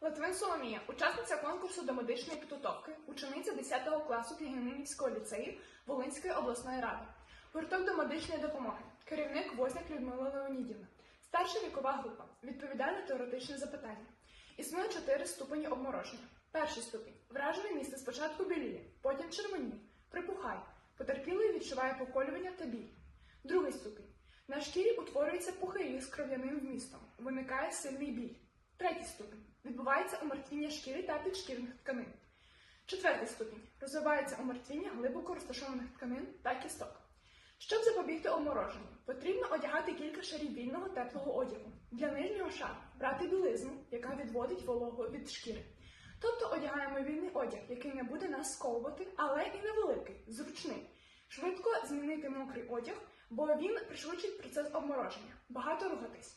Литвин Соломія, учасниця конкурсу до медичної підготовки, учениця 10 класу Княгининівського ліцею Волинської обласної ради. Гурток до медичної допомоги. Керівник Возняк Людмила Леонідівна. Старша вікова група. Відповідає на теоретичне запитання. Існує чотири ступені обмороження. Перший ступінь. Вражене місце спочатку біліє, потім червоніє, припухає. Потерпілий відчуває поколювання та біль. Другий ступінь. На шкірі утворюється пухирі з кров'яним вмістом. Виникає сильний біль. Третій ступінь. Відбувається омертвіння шкіри та підшкірних тканин. Четвертий ступінь. Розвивається омертвіння глибоко розташованих тканин та кісток. Щоб запобігти обмороженню, потрібно одягати кілька шарів вільного теплого одягу. Для нижнього шару брати білизну, яка відводить вологу від шкіри. Тобто одягаємо вільний одяг, який не буде нас сковувати, але і невеликий, зручний. Швидко змінити мокрий одяг, бо він пришвидшить процес обмороження. Багато рухатись.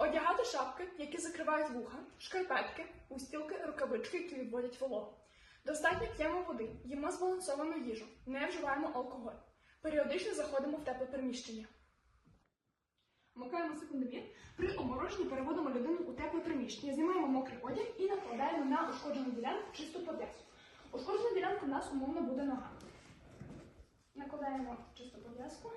Одягати шапки, які закривають вуха, шкарпетки, устілки, рукавички, які відводять вологу. Достатньо п'ємо води, їмо збалансовану їжу, не вживаємо алкоголь. Періодично заходимо в тепле приміщення. Вмикаємо секундомір. При обмороженні переводимо людину у тепле приміщення, знімаємо мокрий одяг і накладаємо на ушкоджену ділянку чисту пов'язку. Ушкоджена ділянка у нас умовно буде нога. Накладаємо чисту пов'язку.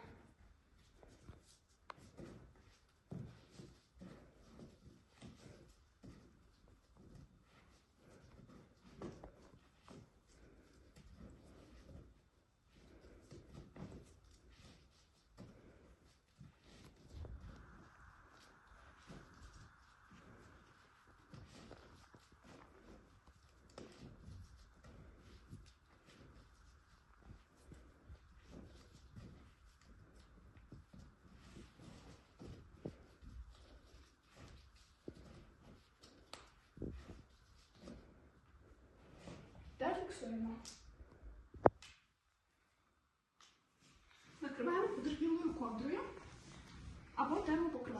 та фіксуємо. Накриваємо потерпілою ковдрою або термопокривалом.